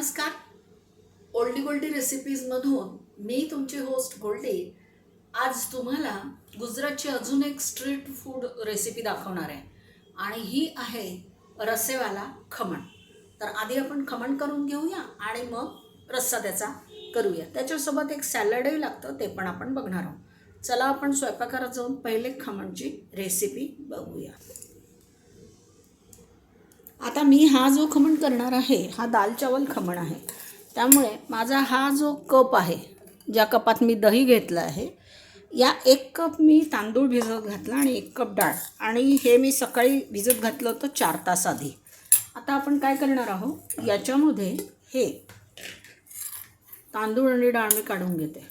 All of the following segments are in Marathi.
नमस्कार. ओल्डी गोल्डी रेसिपीजमधून मी तुमची होस्ट गोल्डी. आज तुम्हाला गुजरातची अजून एक स्ट्रीट फूड रेसिपी दाखवणार आहे. आणि ही आहे रस्सेवाला खमण. तर आधी आपण खमण करून घेऊया आणि मग रस्सा त्याचा करूया. त्याच्यासोबत एक सॅलडही लागतं ते पण आपण बघणार आहोत. चला आपण स्वयंपाकघरात जाऊन पहिले खमणची रेसिपी बघूया. आता मी हा जो खमण करणार आहे हा दाल चावल खमण आहे. त्यामुळे माझा हा जो कप आहे ज्या कपात मी दही घेतलं आहे या एक कप मी तांदूळ भिजत घातला आणि एक कप डाळ. आणि हे मी सकाळी भिजत घातलं होतं चार तास आधी. आता आपण काय करणार आहोत? याच्यामध्ये हे तांदूळ आणि डाळ मी काढून घेते.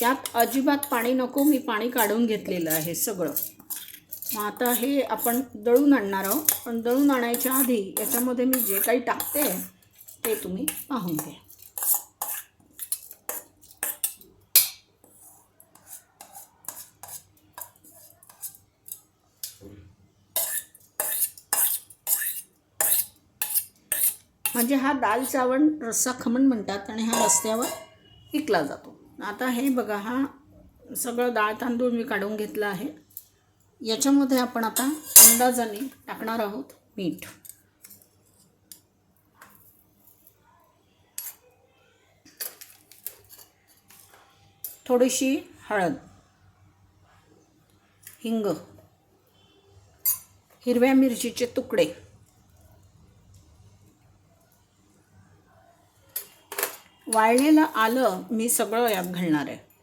त्यात अजिबात पाणी नको मी पाणी काढून घेतलेलं आहे सगळं. मग आता हे आपण दळून आणणार आहोत. पण दळून आणायच्या आधी याच्यामध्ये मी जे काही टाकते ते तुम्ही पाहून घ्या. म्हणजे हा दाल चावण रस्सा खमण म्हणतात आणि हा रस्त्यावर विकला जातो. आता हे बघा हा सगळं डाळ तांदूळ मी काढून घेतलं आहे. याच्यामध्ये आपण आता अंदाजाने टाकणार आहोत मीठ. थोडीशी हळद हिंग हिरव्या मिरचीचे तुकडे वाळलेलं आलं मी सगळं यात घालणार आहे.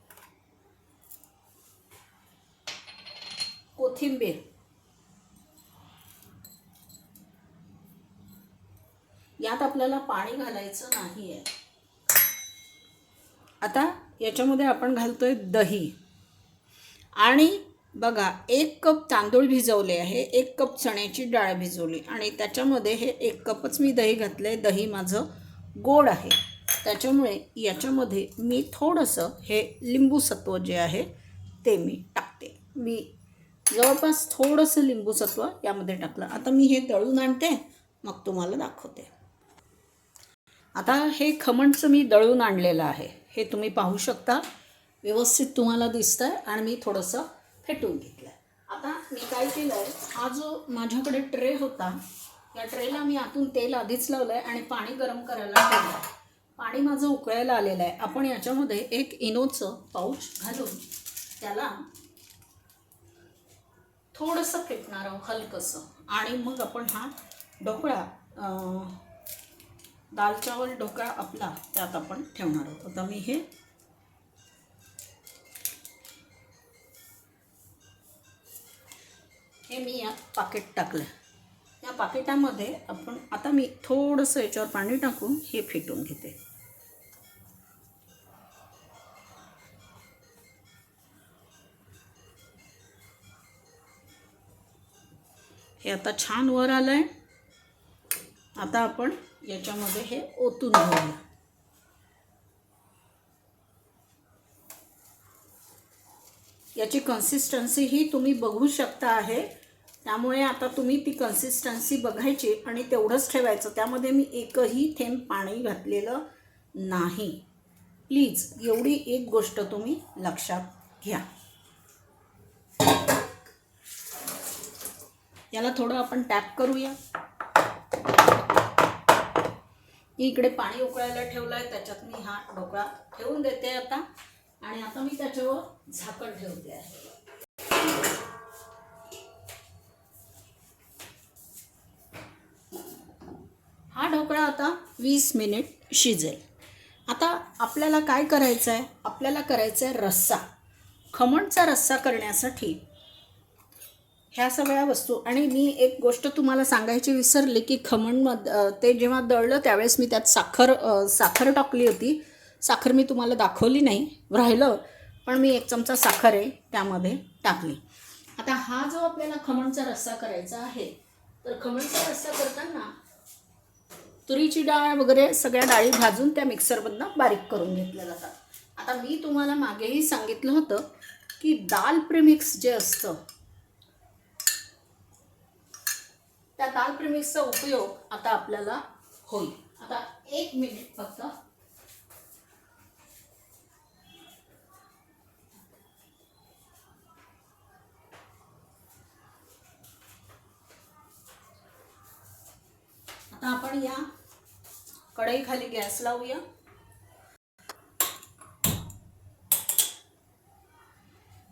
कोथिंबीर. यात आपल्याला पाणी घालायचं नाही आहे आता याच्यामध्ये आपण घालतोय दही. आणि बघा एक कप तांदूळ भिजवले आहे एक कप चण्याची डाळ भिजवली आणि त्याच्यामध्ये हे एक कपच मी दही घातलं आहे दही माझं गोड आहे. त्याच्यामुळे याच्यामध्ये मी थोडंसं हे लिंबू सत्व जे आहे ते मी टाकते. मी जवळपास थोडंसं लिंबू सत्व यामध्ये टाकलं. आता मी हे दळून आणते मग तुम्हाला दाखवते. आता हे खमणचं मी दळून आणलेलं आहे. हे तुम्ही पाहू शकता. व्यवस्थित तुम्हाला दिसतं आहे आणि मी थोडंसं फेटून घेतलं आहे आता मी काय केलं आहे हा जो माझ्याकडे ट्रे होता या ट्रेला मी आतून तेल आधीच लावलं आहे आणि पाणी गरम करायला ठेवलं आहे पाणी माझं उकळायला आलेलं आहे. आपण याच्यामध्ये एक इनोचं पाऊच घालून त्याला थोडंसं फेटणार आहोत हलकंसं. आणि मग आपण हा ढोकळा दाल चावल ढोकळा आपला त्यात आपण ठेवणार आहोत. आता मी हे हे मी या पाकिट टाकलं या पाकिटामध्ये आपण आता मी थोडंसं याच्यावर पाणी टाकून हे फेटून घेते. हे आता छान वर आलं आहे आता आपण याच्यामध्ये हे ओतून घेऊया. याची कन्सिस्टन्सी ही तुम्ही बघू शकता आहे. त्यामुळे आता तुम्ही ती कन्सिस्टन्सी बघायची आणि तेवढंच ठेवायचं. त्यामध्ये मी एकही थेंब पाणी घातलेलं नाही. प्लीज एवढी एक गोष्ट तुम्ही लक्षात घ्या. याला थोडं आपण टॅप करूया. मी इकडे पाणी उकळायला ठेवलं आहे त्याच्यात मी हा ढोकळा ठेवून देते आता. आणि आता मी त्याच्यावर झाकण ठेवते. आहे हा ढोकळा आता वीस मिनिट शिजेल. आता आपल्याला काय करायचं आहे आपल्याला करायचं आहे रस्सा. खमणचा रस्सा करण्यासाठी ह्या सगळ्या वस्तू. आणि मी एक गोष्ट तुम्हाला सांगायची विसरले की खमणमध ते जेव्हा दळलं त्यावेळेस मी त्यात साखर साखर टाकली होती. साखर मी तुम्हाला दाखवली नाही राहिलं पण मी एक चमचा साखर आहे त्यामध्ये टाकली. आता हा जो आपल्याला खमणचा रस्सा करायचा आहे तर खमणचा रस्सा करताना तुरीची डाळ वगैरे सगळ्या डाळी भाजून त्या मिक्सरमधनं बारीक करून घेतल्या जातात. आता मी तुम्हाला मागेही सांगितलं होतं की दाल प्रेमिक्स जे असतं त्या दाल प्रेमिक्सचा उपयोग आता आपल्याला होईल. आता एक मिनिट फक्त. आता आपण या कढईखाली गॅस लावूया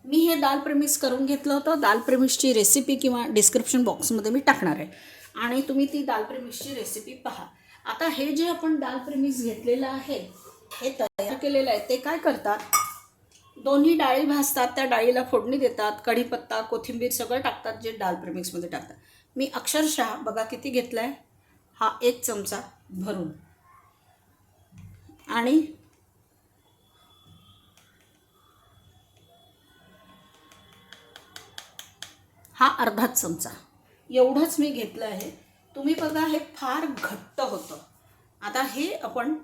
मी हे दाल प्रेमिस करून घेतलं होतं. दाल प्रेमिसची रेसिपी किंवा डिस्क्रिप्शन बॉक्समध्ये मी टाकणार आहे. आणि तुम्ही ती दाल प्रेमिसची रेसिपी पहा. आता हे जे आपण दाल प्रेमिस घेतलेलं आहे हे तयार केलेलं आहे ते काय करतात? दोन्ही डाळी भाजतात त्या डाळीला फोडणी देतात कढीपत्ता कोथिंबीर सगळं टाकतात जे दाल प्रेमिक्समध्ये टाकतात. मी अक्षरशः बघा किती घेतला आहे हा एक चमचा भरून. आणि हा अर्धाच चमचा. एवढंच मी घेतलं आहे. तुम्ही बघा हे फार घट्ट होतं. आता हे आपण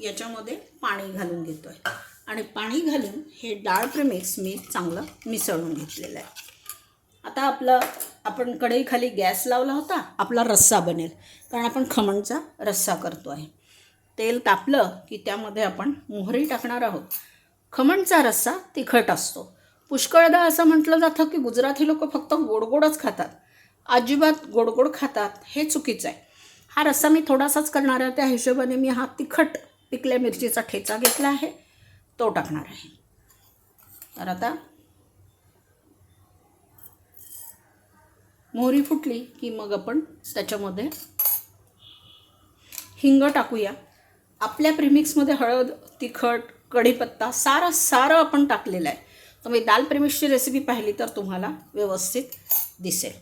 याच्यामध्ये पाणी घालून घेतो आहे आणि पाणी घालून हे डाळ प्रेमिक्स मी चांगलं मिसळून घेतलेलं आहे. आता आपलं आपण कढईखाली गॅस लावला होता आपला रस्सा बनेल. कारण आपण खमणचा रस्सा करतो आहे. तेल तापलं की त्यामध्ये आपण मोहरी टाकणार आहोत. खमणचा रस्सा तिखट असतो. पुष्कळदा असं म्हटलं जातं की गुजराती लोक फक्त गोडगोडच खातात. अजिबात गोडगोड खातात हे चुकीचं आहे. हा रस्सा मी थोडासाच करणार आहे. त्या हिशोबाने मी हा तिखट पिकल्या मिरचीचा ठेचा घेतला आहे. तो टाकणार आहे. तर आता मोहरी फुटली की मग आपण त्याच्यामध्ये हिंग टाकूया. आपल्या प्रिमिक्समध्ये हळद तिखट कढीपत्ता सारं सारं आपण टाकलेलं आहे. तुम्ही दाल प्रेमिक्सची रेसिपी पाहिली तर तुम्हाला व्यवस्थित दिसेल.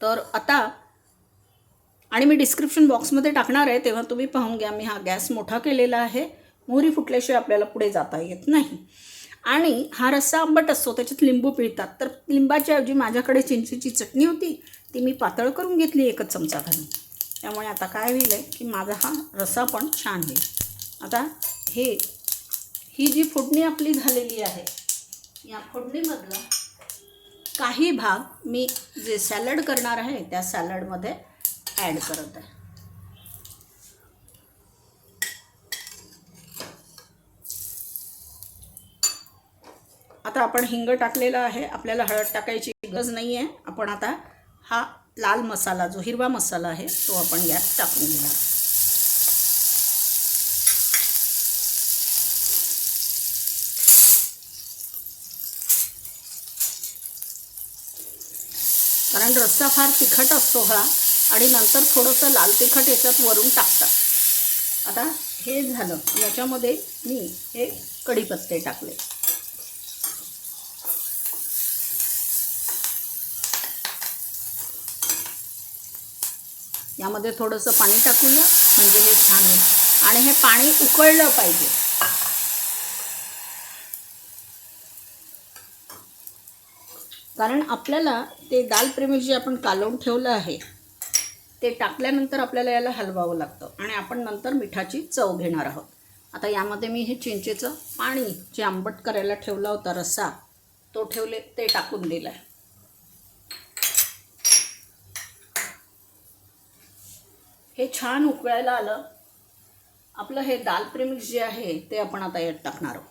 तर आता आणि मी डिस्क्रिप्शन बॉक्समध्ये टाकणार आहे तेव्हा तुम्ही पाहून घ्या मी हा गॅस मोठा केलेला आहे. मोहरी फुटल्याशिवाय आपल्याला पुढे जाता येत नाही. आणि हा रस्सा आंबट असतो त्याच्यात लिंबू पिळतात. तर लिंबाच्या ऐवजी माझ्याकडे चिंचेची चटणी होती ती मी पातळ करून घेतली एकच चमचा घालून. त्यामुळे आता काय होईल आहे की माझा हा रस्सा पण छान होईल. आता हे ही जी फोडणी आपली झालेली आहे या फोडणीमधला काही भाग मी जे सॅलड करणार आहे त्या सॅलडमध्ये ॲड करत आहे. आता आपण हिंग टाकलेला आहे. आपल्याला हळद टाकायची गरज नाही आहे आपण आता हा लाल मसाला जो हिरवा मसाला आहे तो आपण यात टाकून घेणार. कारण रस्सा फार तिखट असतो हा आणि नंतर थोडंसं लाल तिखट याच्यात वरून टाकतात. आता हे झालं. याच्यामध्ये मी हे कढीपत्ते टाकले. यामध्ये थोडंसं पाणी टाकूया म्हणजे हे छान होईल. आणि हे पाणी उकळलं पाहिजे. कारण आपल्याला ते दाल प्रेमी जे आपण कालवून ठेवलं आहे ते टाकल्यानंतर आपल्याला याला हलवावं लागतं आणि आपण नंतर मिठाची चव घेणार आहोत. आता यामध्ये मी हे चिंचेचं पाणी जे आंबट करायला ठेवला होता रस्सा तो ठेवले ते टाकून दिला आहे हे छान उकळायला आलं. आपलं हे दाल प्रेमिक्स जे आहे ते आपण आता यात टाकणार आहोत.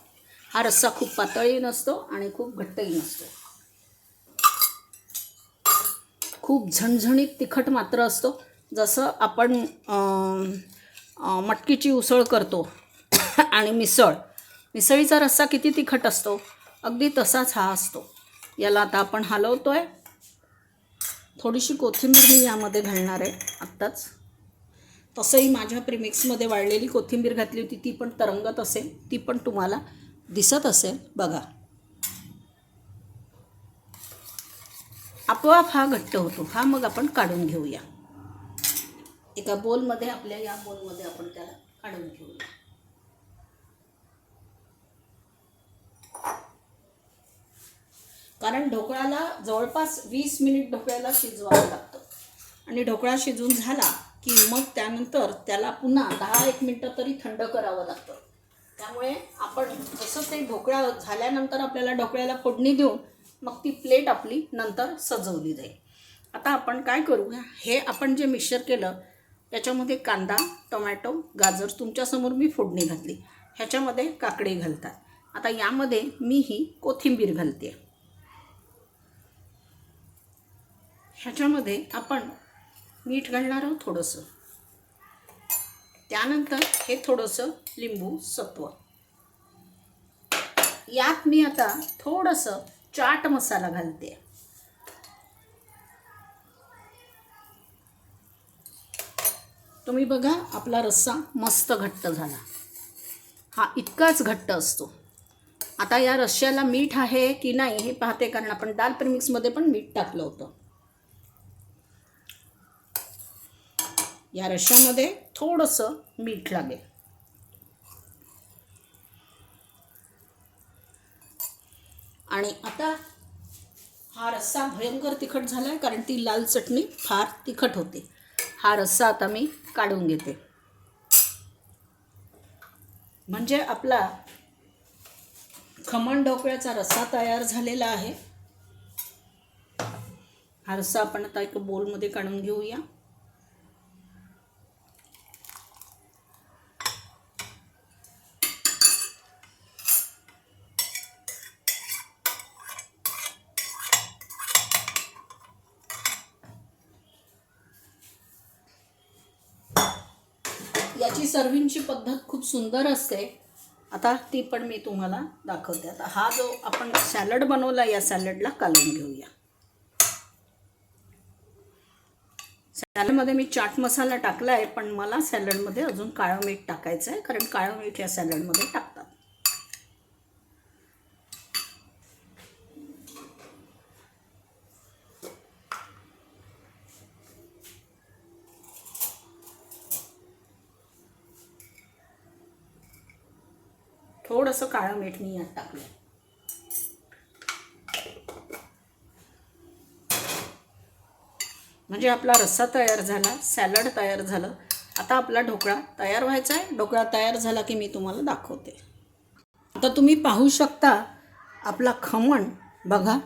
हा रस्सा खूप पातळी नसतो आणि खूप घट्टही नसतो. खूप झणझणीत तिखट मात्र असतो. जसं आपण मटकीची उसळ करतो आणि मिसळ. मिसळीचा रस्सा किती तिखट असतो? अगदी तसाच हा असतो. याला आता आपण हलवतो आहे थोडीशी कोथिंबीर मी यामध्ये घालणार आहे आत्ताच. तसंही माझ्या प्रिमिक्समध्ये वाळलेली कोथिंबीर घातली होती ती पण तरंगत असेल ती पण तुम्हाला दिसत असेल. बघा. आपोआप हा घट्ट होतो. हा मग आपण काढून घेऊया. एका बोलमध्ये आपल्या या बोलमध्ये आपण त्याला काढून घेऊया. कारण ढोकळ्याला जवळपास वीस मिनिट ढोकळ्याला शिजवावं लागतं. आणि ढोकळा शिजून झाला की मग त्यानंतर त्याला पुन्हा दहा एक मिनटं तरी थंड करावं लागतं. त्यामुळे आपण जसं ते ढोकळा झाल्यानंतर आपल्याला ढोकळ्याला फोडणी देऊन मग ती प्लेट आपली नंतर सजवली जाईल. आता आपण काय करू हे आपण जे मिक्सर केलं याच्यामध्ये कांदा टोमॅटो गाजर तुमच्यासमोर मी फोडणी घातली. ह्याच्यामध्ये काकडी घालतात. आता यामध्ये मी ही कोथिंबीर घालते. ह्याच्यामध्ये आपण मीठ घालणार आहोत थोडंसं. त्यानंतर हे थोडंसं लिंबू सत्व. यात मी आता थोडंसं चाट मसाला घालते. तुम्ही बघा आपला रस्सा मस्त घट्ट झाला. हा इतकाच घट्ट असतो. आता या रश्श्याला मीठ आहे की नाही हे पाहते कारण आपण दाल प्रिमिक्समध्ये पण मीठ टाकलं होतं. या रश्श्यामध्ये थोडंसं मीठ लागेल. आणि आता हा रस्सा भयंकर तिखट झाला आहे कारण ती लाल चटणी फार तिखट होते. हा रस्सा आता मी काढून घेते. म्हणजे आपला खमण ढोकळ्याचा रस्सा तयार झालेला आहे. हा रस्सा आपण आता एका बोलमध्ये काढून घेऊया. याची सर्विंगची पद्धत खूप सुंदर असते. आता ती पण मी तुम्हाला दाखवते. आता हा जो आपण सॅलड बनवला या सॅलडला कालवून घेऊया. सॅलडमध्ये मी चाट मसाला टाकला आहे पण मला सॅलडमध्ये अजून काळं मीठ टाकायचं आहे कारण काळं मीठ या सॅलडमध्ये टाक थोडंसं काळं मीठ मी यात टाकलं म्हणजे आपला रस्सा तयार झाला सॅलड तयार झालं. आता आपला ढोकळा तयार व्हायचा आहे. ढोकळा तयार झाला की मी तुम्हाला दाखवते. आता तुम्ही पाहू शकता आपला खमण. बघा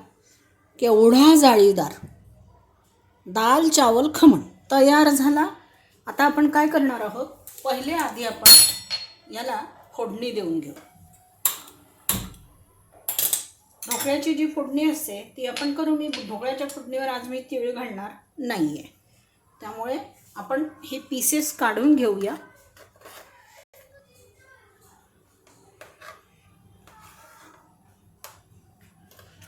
केवढा जाळीदार. दाल चावल खमण तयार झाला. आता आपण काय करणार आहोत? पहिले आधी आपण याला फोडणी देऊन घेऊ. ढोकळ्याची जी फोडणी असते ती आपण करू मी ढोकळ्याच्या फोडणीवर आज मी तिळ घालणार नाही आहे त्यामुळे आपण हे पीसेस काढून घेऊया.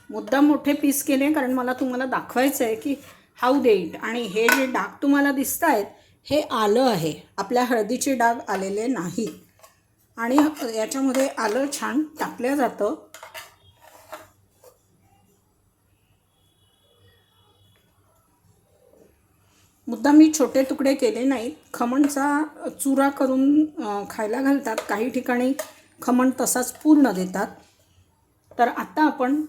मुद्दाम मोठे पीस केले कारण मला तुम्हाला दाखवायचं आहे की हाऊ दे इट आणि हे जे डाग तुम्हाला दिसत आहेत हे आलं आहे. आपल्या हळदीचे डाग आलेले नाहीत. आणि याच्यामध्ये आलं छान टाकलं जातं. मुद्दा मी छोटे तुकडे केले नाहीत. खमणचा चुरा करून खायला घालतात. काही ठिकाणी खमण तसाच पूर्ण देतात. तर आता आपण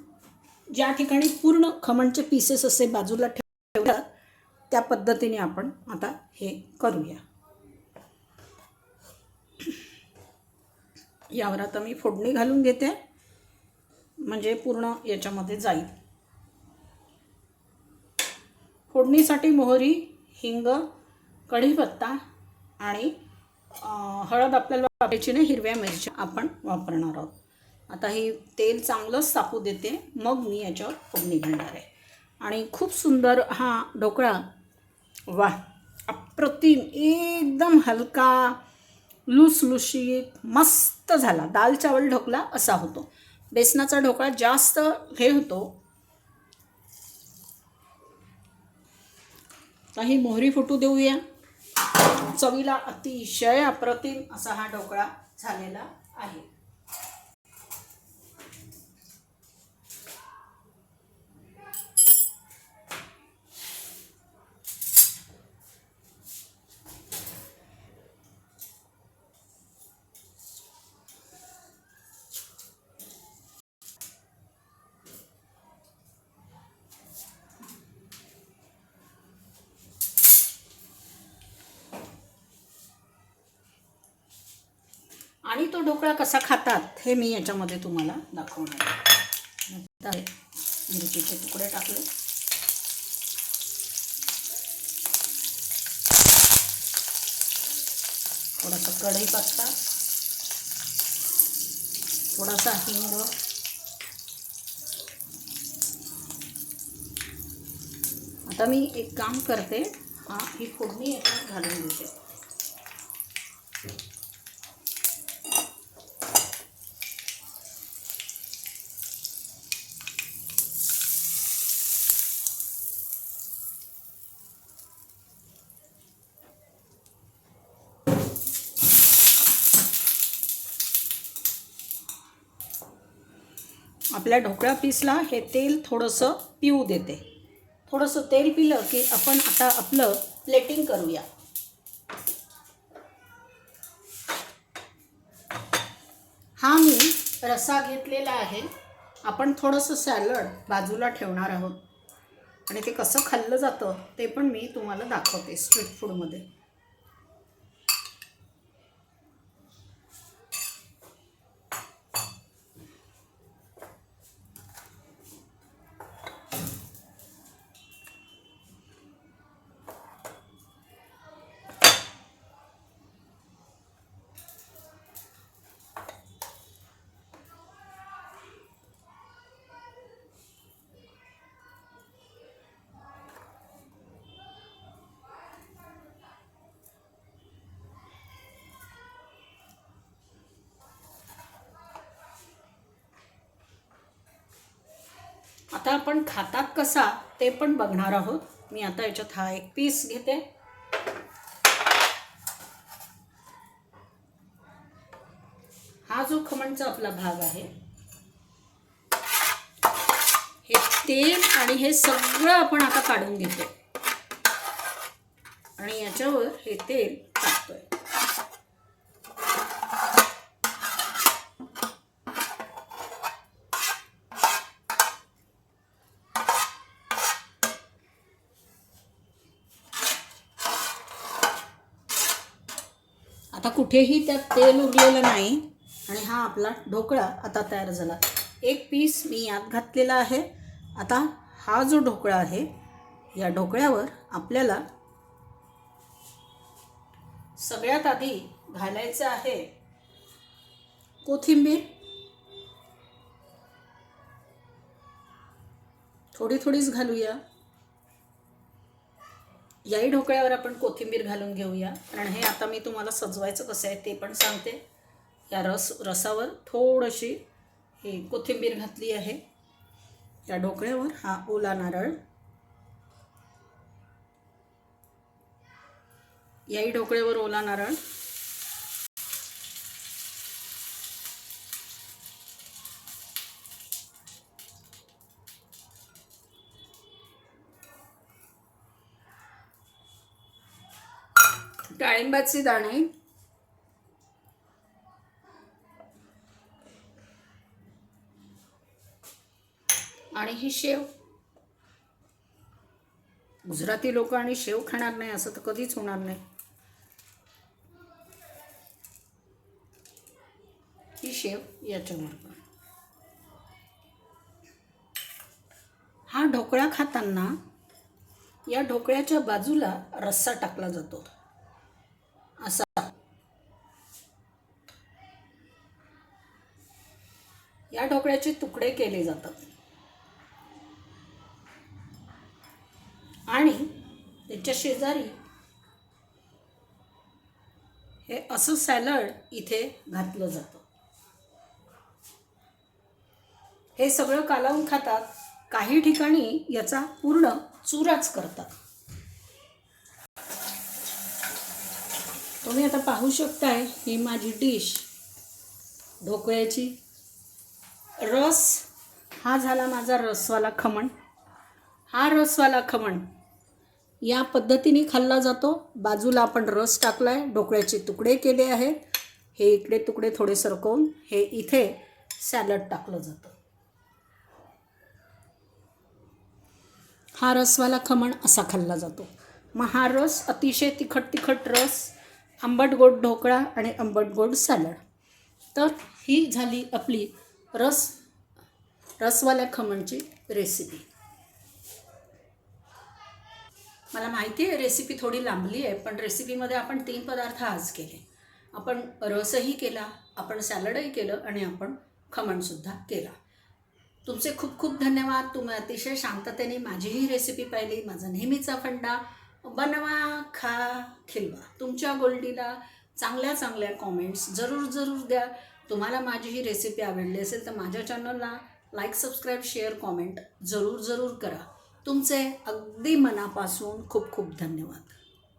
ज्या ठिकाणी पूर्ण खमणचे पीसेस असे बाजूला ठेवतात त्या पद्धतीने आपण आता हे करूया. यावर आता मी फोडणी घालून घेते. म्हणजे पूर्ण याच्यामध्ये जाईल. फोडणीसाठी मोहरी हिंग कढीपत्ता आणि हळद आपल्याला वापरायची नाही हिरव्या मिरच्या आपण वापरणार आहोत. आता हे तेल चांगलंच तापू देते मग मी याच्यावर फोडणी घालणार आहे. आणि खूप सुंदर हा ढोकळा वा अप्रतिम एकदम हलका लुसलुशीत मस्त झाला. दाल चावल ढोकळा असा होतो. बेसनाचा ढोकळा जास्त हे होतो काही मोहरी फुटू देऊया. चवीला अतिशय अप्रतिम असा हा ढोकळा झालेला आहे. आणि तो ढोकळा कसा खातात हे मी याच्यामध्ये तुम्हाला दाखवणार आहे. मिरचीचे तुकडे टाकले. थोडासा कढईपत्ता थोडासा हिंग. आता मी एक काम करते. हा ही फोडणी याच्यात घालून देते आपल्या ढोकळा पीसला हे तेल थोडंसं पिऊ देते. थोडंसं तेल पिलं की आपण आता आपलं प्लेटिंग करूया. हा मी रसा घेतलेला आहे. आपण थोडंसं सॅलड बाजूला ठेवणार आहोत. आणि ते कसं खाल्लं जातं ते पण मी तुम्हाला दाखवते स्ट्रीट फूडमध्ये आता आपण खातात कसा ते पण बघणार आहोत. मी आता याच्यात हा एक पीस घेते. हा जो खमणचा आपला भाग आहे हे तेल आणि हे सगळं आपण आता काढून घेतो. आणि याच्यावर हे तेल टाकतोय आता कुठेही त्यात तेल उरलेलं नाही. आणि हा आपला ढोकळा आता तयार झाला. एक पीस मी यात घातलेला आहे. आता हा जो ढोकळा आहे या ढोकळ्यावर आपल्याला सगळ्यात आधी घालायचं आहे कोथिंबीर. थोडी थोडीच घालूया. याही ढोकळ्यावर आपण कोथिंबीर घालून घेऊया. कारण हे आता मी तुम्हाला सजवायचं कसं आहे ते पण सांगते. या रस रसावर थोडीशी ही कोथिंबीर घातली आहे. या ढोकळ्यावर हा ओला नारळ. याही ढोकळ्यावर ओला नारळ. डाळिंबाचे दाणे आणि ही शेव. गुजराती लोक आणि शेव खाणार नाही असं तर कधीच होणार नाही. ही शेव याच्यावर हा ढोकळा खाताना या ढोकळ्याच्या बाजूला रस्सा टाकला जातो असा या ढोकळ्याचे तुकडे केले जातात. आणि त्याच्या शेजारी हे असं सॅलड इथे घातलं जातं. हे सगळं कालावून खातात. काही ठिकाणी याचा पूर्ण चुराच करतात. तुम्ही आता पाहू शकताय ही माझी डिश. ढोकळ्याची. रस हा झाला माझा रसवाला खमण. हा रसवाला खमण या पद्धतीने खाल्ला जातो. बाजूला आपण रस टाकला आहे ढोकळ्याचे तुकडे केले आहेत. हे इकडे तुकडे थोडे सरकवून हे इथे सॅलड टाकलं जातं. हा रसवाला खमण असा खाल्ला जातो. मग हा रस अतिशय तिखट तिखट रस आंबट गोड ढोकळा आणि आंबट गोड सॅलड. तर ही झाली आपली रस रसवाल्या खमणची म्हणजे रेसिपी मला माहिती आहे रेसिपी थोडी लांबली आहे पण रेसिपीमध्ये आपण तीन पदार्थ आज केले. आपण रसही केला आपण सॅलडही केलं आणि आपण खमणसुद्धा केला. तुमचे खूप खूप धन्यवाद. तुम्ही अतिशय शांततेने माझी ही रेसिपी पाहिली माझा नेहमीचा फंडा. बनवा खा खिलवा. तुमच्या गोल्डीला चांगल्या चांगल्या कॉमेंट्स जरूर जरूर द्या. तुम्हाला माझी ही रेसिपी आवडली असेल तर माझ्या चॅनलला लाईक सबस्क्राईब शेअर कॉमेंट जरूर जरूर करा. तुमचे अगदी मनापासून खूप खूप धन्यवाद.